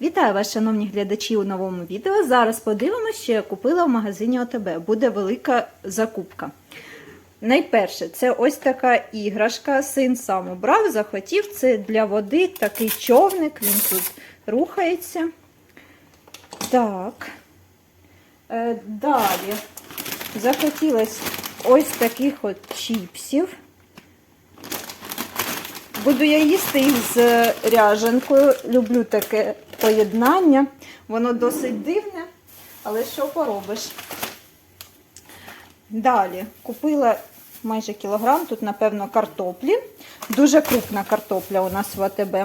Вітаю вас, шановні глядачі, у новому відео. Зараз подивимося, що я купила в магазині ОТБ. Буде велика закупка. Найперше, це ось така іграшка. Син сам обрав, захотів. Це для води такий човник, він тут рухається. Так. Е, далі захотілося ось таких от чіпсів. Буду я їсти їх з ряженкою. Люблю таке поєднання. Воно досить дивне, але що поробиш? Далі купила майже кілограм, тут, напевно, картоплі. Дуже крупна картопля у нас в АТБ.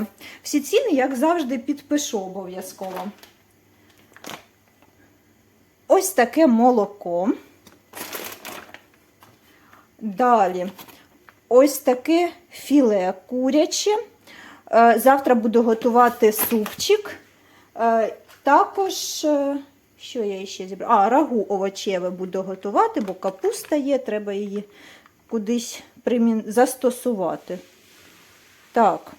Всі ціни, як завжди, підпишу обов'язково. Ось таке молоко. Далі ось таке філе куряче. Е, Завтра буду готувати супчик. Е, Також, е, що я ще зібрала? А, рагу овочеве буду готувати, бо капуста є, треба її кудись застосувати. Так,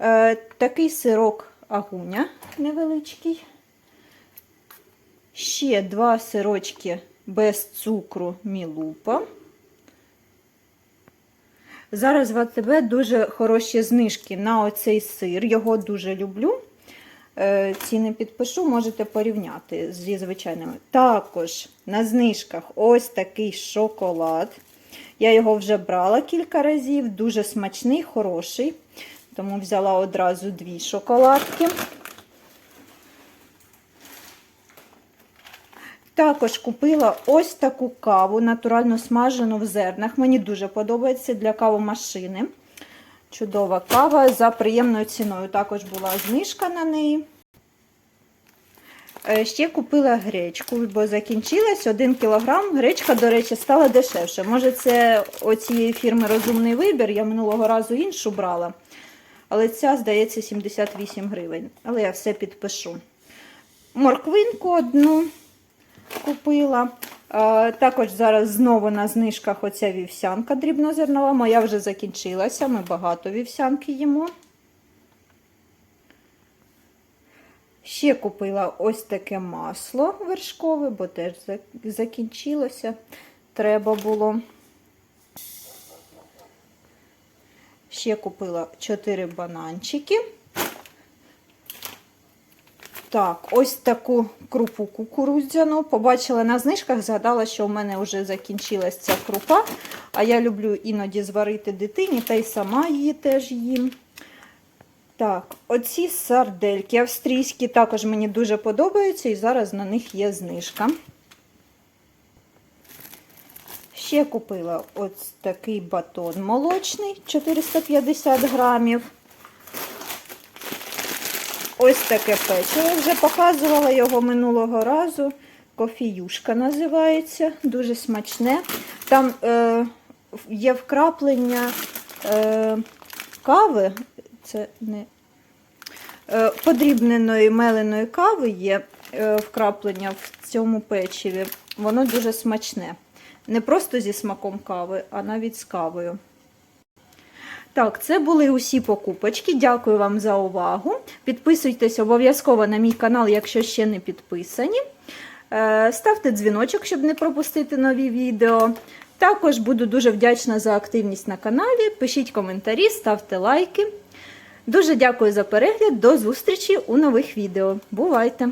е, такий сирок агуня невеличкий. Ще два сирочки без цукру мілупа. Зараз в АТБ дуже хороші знижки на оцей сир. Його дуже люблю. Е, Ціни підпишу, можете порівняти зі звичайними. Також на знижках ось такий шоколад. Я його вже брала кілька разів, дуже смачний, хороший. Тому взяла одразу дві шоколадки. Також купила ось таку каву, натурально смажену в зернах. Мені дуже подобається для кавомашини. Чудова кава за приємною ціною. Також була знижка на неї. Е, Ще купила гречку, бо закінчилась 1 кілограм. Гречка, до речі, стала дешевше. Може, це оцієї фірми розумний вибір. Я минулого разу іншу брала. Але ця, здається, 78 гривень. Але я все підпишу. Морквинку одну купила. Також зараз знову на знижках оця вівсянка дрібнозернова. Моя вже закінчилася. Ми багато вівсянки їмо. Ще купила ось таке масло вершкове, бо теж закінчилося. Треба було. Ще купила 4 бананчики. Так, ось таку крупу кукурудзяну. Побачила на знижках, згадала, що в мене вже закінчилась ця крупа. А я люблю іноді зварити дитині, та й сама її теж їм. Так, оці сардельки австрійські також мені дуже подобаються, і зараз на них є знижка. Ще купила ось такий батон молочний 450 грамів. Ось таке печиво. Вже показувала його минулого разу. Кофіюшка називається, дуже смачне. Там е, є вкраплення е, кави, це не е, подрібненої меленої кави є е, вкраплення в цьому печиві. Воно дуже смачне. Не просто зі смаком кави, а навіть з кавою. Так, це були усі покупочки. Дякую вам за увагу. Підписуйтесь обов'язково на мій канал, якщо ще не підписані. Е, Ставте дзвіночок, щоб не пропустити нові відео. Також буду дуже вдячна за активність на каналі. Пишіть коментарі, ставте лайки. Дуже дякую за перегляд. До зустрічі у нових відео. Бувайте!